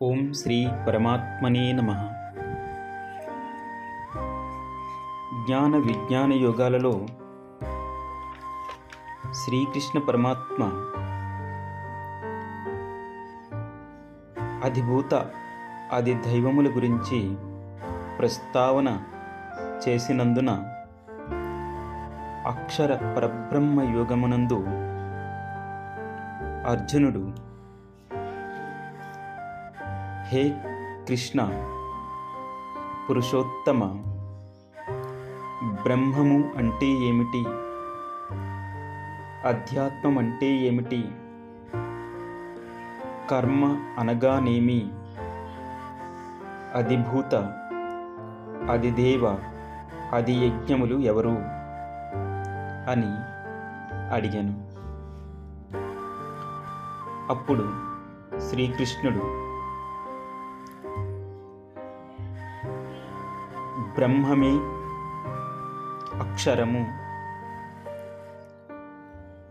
ఓం శ్రీ పరమాత్మనే నమ. జ్ఞాన విజ్ఞాన యోగాలలో శ్రీకృష్ణ పరమాత్మ అధిభూత అది దైవముల గురించి ప్రస్తావన చేసినందున అక్షర పరబ్రహ్మ యోగమునందు అర్జునుడు హే కృష్ణ పురుషోత్తమ బ్రహ్మము అంటే ఏమిటి? అధ్యాత్మం అంటే ఏమిటి? కర్మ అనగానేమి? అధిభూత అధిదేవ అది యజ్ఞములు ఎవరు? అని అడిగాను. అప్పుడు శ్రీకృష్ణుడు బ్రహ్మమే అక్షరము.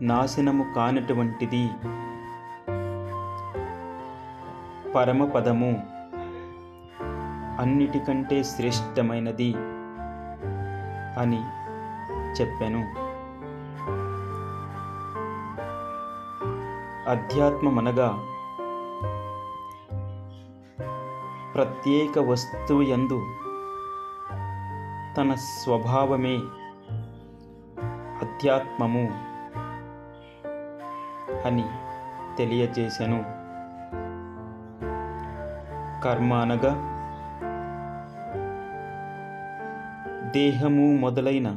నాశనము కానటువంటిది పరమపదము. అన్నిటికంటే శ్రేష్టమైనది అని చెప్పాను. అధ్యాత్మమనగా ప్రత్యేక వస్తువు ఎందు తన స్వభావమే అధ్యాత్మము అని తెలియజేశాను కర్మ అనగా దేహము మొదలైన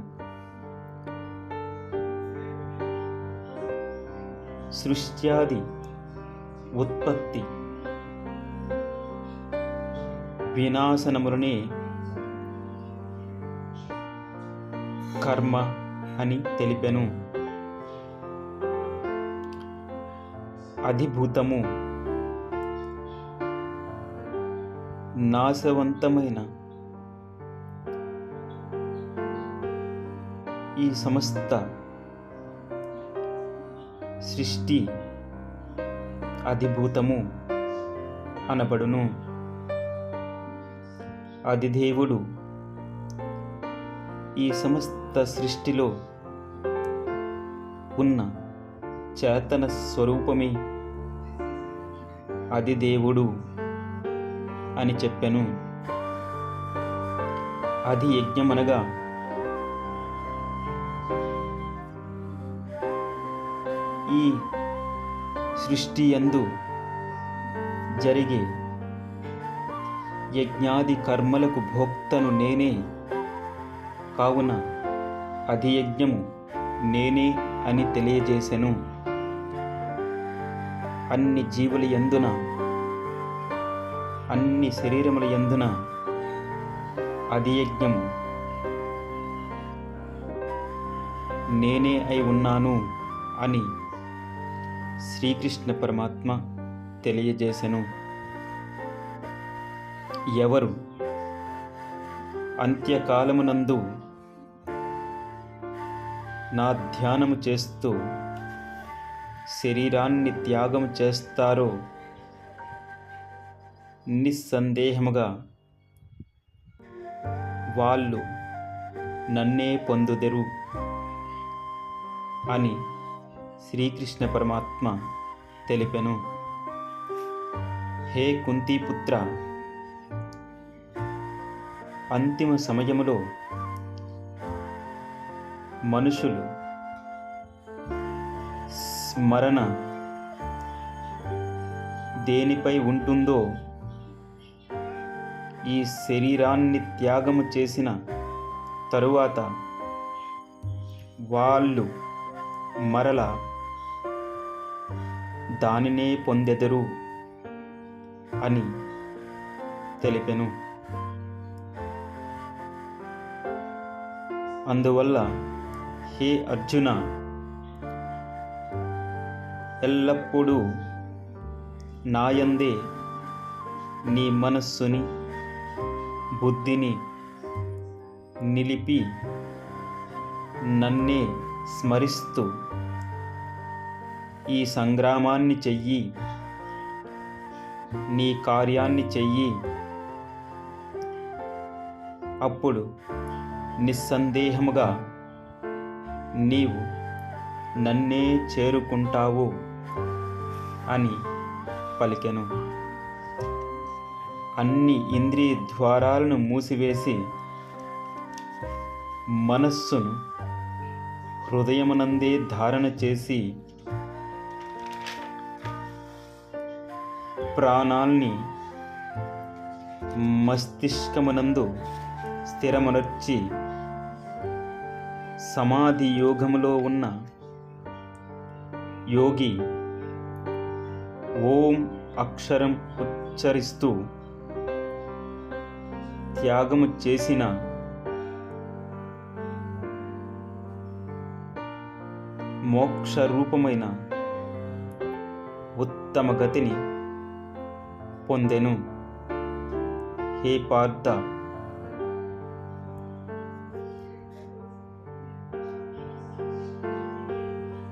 సృష్ట్యాది ఉత్పత్తి వినాశనములనే కర్మ అని తెలిపెను. అధిభూతము నాశవంతమైన ఈ సమస్త సృష్టి అధిభూతము అనబడును. అధిదేవుడు ఈ సమస్త సృష్టిలో ఉన్న చేతన స్వరూపమే అది దేవుడు అని చెప్పాను. అది యజ్ఞమనగా ఈ సృష్టి యందు జరిగే యజ్ఞాది కర్మలకు భోక్తను నేనే కావున అధియజ్ఞము నేనే అని తెలియజేసెను. అన్ని జీవుల యందున అన్ని శరీరముల యందున అధియజ్ఞము నేనే అయి ఉన్నాను అని శ్రీకృష్ణ పరమాత్మ తెలియజేసెను. ఎవరు అంత్యకాలమునందు నా ధ్యానము చేస్తూ శరీరాన్ని త్యాగం చేస్తారో నిస్సందేహముగా వాళ్ళు నన్నే పొందుదెరు అని శ్రీకృష్ణ పరమాత్మ తెలిపెను. హే కుంతీపుత్ర అంతిమ సమయములో మనుషులు స్మరణ దేనిపై ఉంటుందో ఈ శరీరాన్ని త్యాగము చేసిన తరువాత వాళ్ళు మరల దానినే పొందెదరు అని తెలిపెను. అందువల్ల హే అర్జున! ఎల్లప్పుడూ నాయందే నీ మనస్సుని బుద్ధిని నిలిపి నన్నే స్మరిస్తూ ఈ సంగ్రామాన్ని చెయ్యి నీ కార్యాన్ని చెయ్యి. అప్పుడు నిస్సందేహముగా నీవు నన్నే చేరుకుంటావు అని పలికెను. అన్ని ఇంద్రియ ద్వారాలను మూసివేసి మనస్సును హృదయమునందే ధారణ చేసి ప్రాణాల్ని మస్తిష్కమునందు స్థిరమనర్చి సమాధి యోగములో ఉన్న యోగి ఓం అక్షరం ఉచ్చరిస్తూ త్యాగము చేసిన మోక్ష రూపమైన ఉత్తమ గతిని పొందెను. హే పార్థ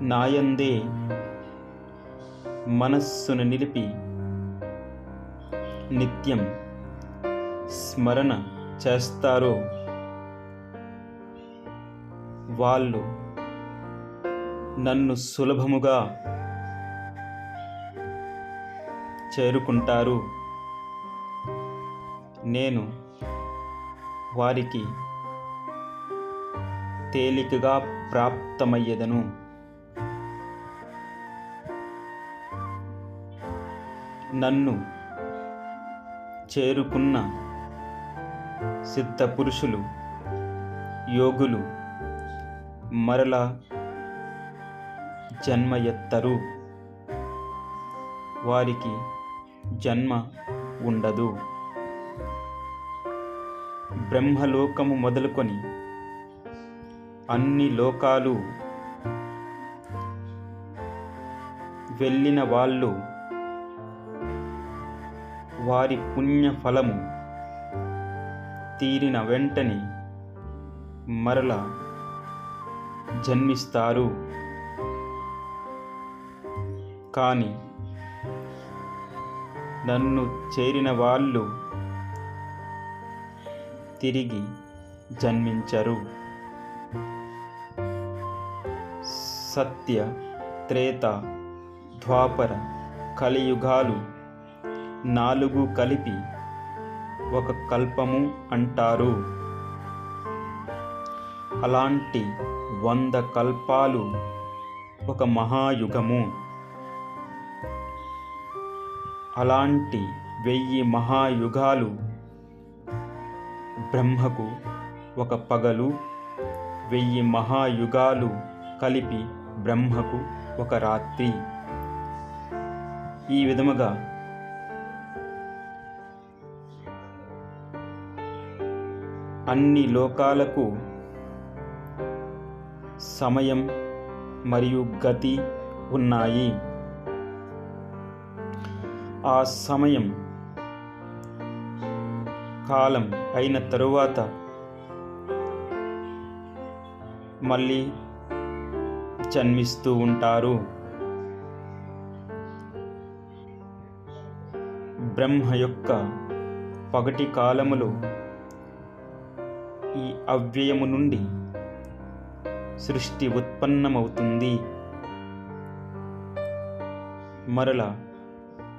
నాయందే మనస్సును నిలిపి నిత్యం స్మరణ చేస్తారో వాళ్ళు నన్ను సులభముగా చేరుకుంటారు. నేను వారికి తేలికగా ప్రాప్తమయ్యేదను. నన్ను చేరుకున్న సిద్ధ పురుషులు యోగులు మరలా జన్మ ఎత్తరు వారికి జన్మ ఉండదు. బ్రహ్మలోకము మొదలుకొని అన్ని లోకాలు వెళ్ళిన వాళ్ళు వారి పుణ్యఫలము తీరిన వెంటనే మరల జన్మిస్తారు. కానీ నన్ను చేరిన వాళ్ళు తిరిగి జన్మించరు. సత్య త్రేత ద్వాపర కలియుగాలు నాలుగు కలిపి ఒక కల్పము అంటారు. అలాంటి వంద కల్పాలు ఒక మహాయుగము. అలాంటి వెయ్యి మహాయుగాలు బ్రహ్మకు ఒక పగలు వెయ్యి మహాయుగాలు కలిపి బ్రహ్మకు ఒక రాత్రి. ఈ విధముగా అన్ని లోకాలకు సమయం మరియు గతి ఉన్నాయి. ఆ సమయం కాలం అయిన తరువాత మళ్ళీ జన్మిస్తూ ఉంటారు. బ్రహ్మ యొక్క పగటి కాలములో ఈ అవ్యయము నుండి సృష్టి ఉత్పన్నమవుతుంది. మరల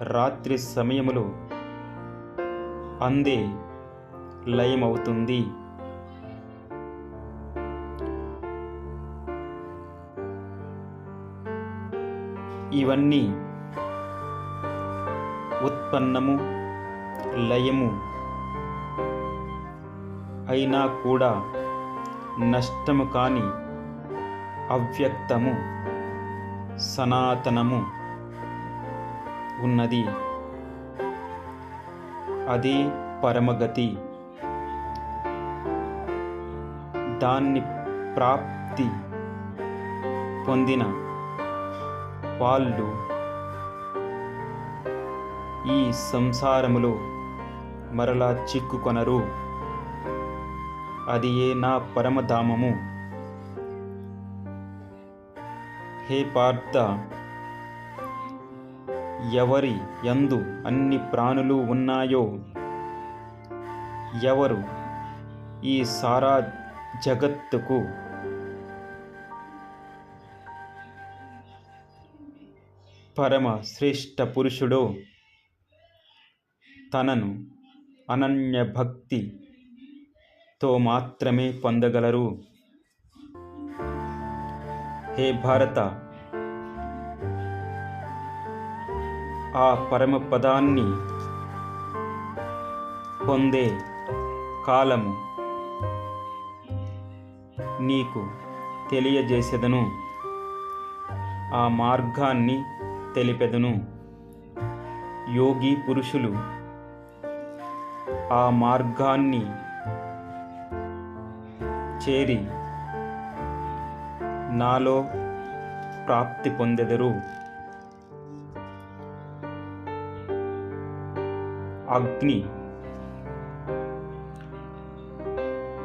రాత్రి సమయములో అందే లయమవుతుంది. ఇవన్నీ ఉత్పన్నము లయము అయినా కూడా నష్టము కాని అవ్యక్తము సనాతనము ఉన్నది. అదే పరమగతి. దాన్ని ప్రాప్తి పొందిన వాళ్ళు ఈ సంసారములో మరలా చిక్కుకొనరు. అది ఏ నా పరమధామము? హే పార్థ ఎవరి యందు అన్ని ప్రాణులు ఉన్నాయో? ఎవరు ఈ సారా జగత్తుకు? పరమ శ్రేష్ఠ పురుషుడో తనను అనన్య భక్తి తో మాత్రమే పొందగలరు. హే భారత! ఆ పరమ పదాన్ని పొందే కాలము నీకు తెలియజేసెదను. ఆ మార్గాన్ని తెలిపెదను. యోగి పురుషులు ఆ మార్గాన్ని చేరి నాలో ప్రాప్తి పొందెదరు. అగ్ని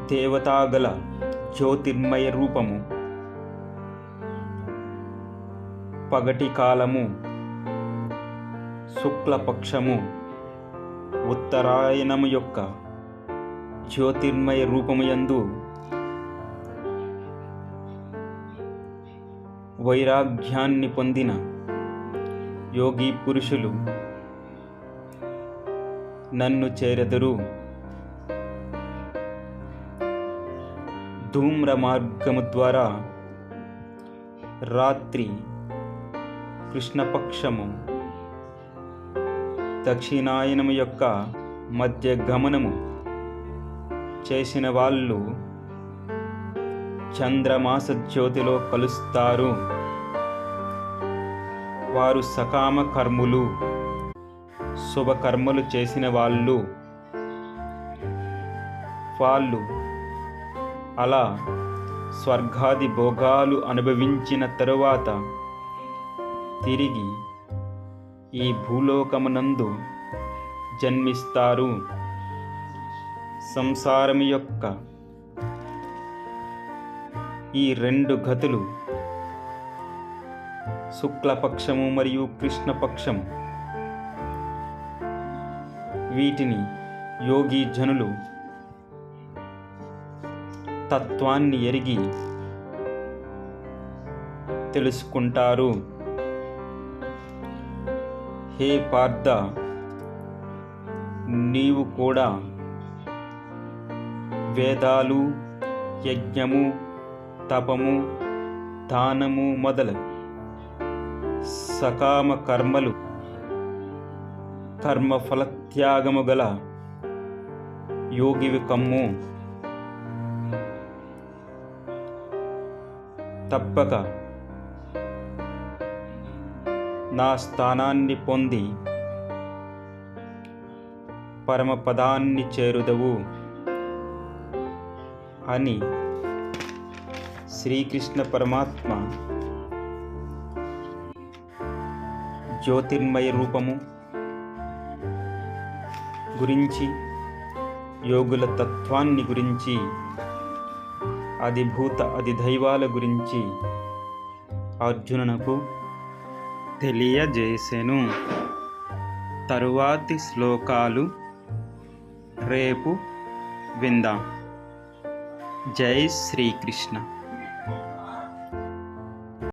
దేవతాగల జ్యోతిర్మయ రూపము. పగటి కాలము శుక్లపక్షము ఉత్తరాయణము యొక్క జ్యోతిర్మయ రూపము యందు వైరాగ్యాన్ని పొందిన యోగి పురుషులు నన్ను చేరెదరు. ధూమ్ర మార్గము ద్వారా రాత్రి కృష్ణపక్షము దక్షిణాయనము యొక్క మధ్య గమనము చేసిన వాళ్ళు చంద్రమాస జ్యోతిలో కలుస్తారు. వారు సకామ కర్ములు శుభకర్మలు చేసిన వాళ్ళు. వాళ్ళు అలా స్వర్గాది భోగాలు అనుభవించిన తరువాత తిరిగి ఈ భూలోకమునందు జన్మిస్తారు. సంసారం యొక్క ఈ రెండు గతులు శుక్లపక్షము మరియు కృష్ణపక్షము. వీటిని యోగి జనులు తత్వాన్ని ఎరిగి తెలుసుకుంటారు. హే పార్థ నీవు కూడా వేదాలు యజ్ఞము తపము దానము మొదలగు. సకామ కర్మలు కర్మ ఫలత్యాగము గల యోగివి కమ్ము. తప్పక నా స్థానాన్ని పొంది పరమపదాన్ని చేరుదవు అని శ్రీకృష్ణ పరమాత్మ జ్యోతిర్మయ రూపము గురించి యోగుల తత్వాన్ని గురించి అధిభూత అధిదైవాల గురించి అర్జునునకు తెలియజేసెను. తరువాతి శ్లోకాలు రేపు విందాం. జై శ్రీకృష్ణ.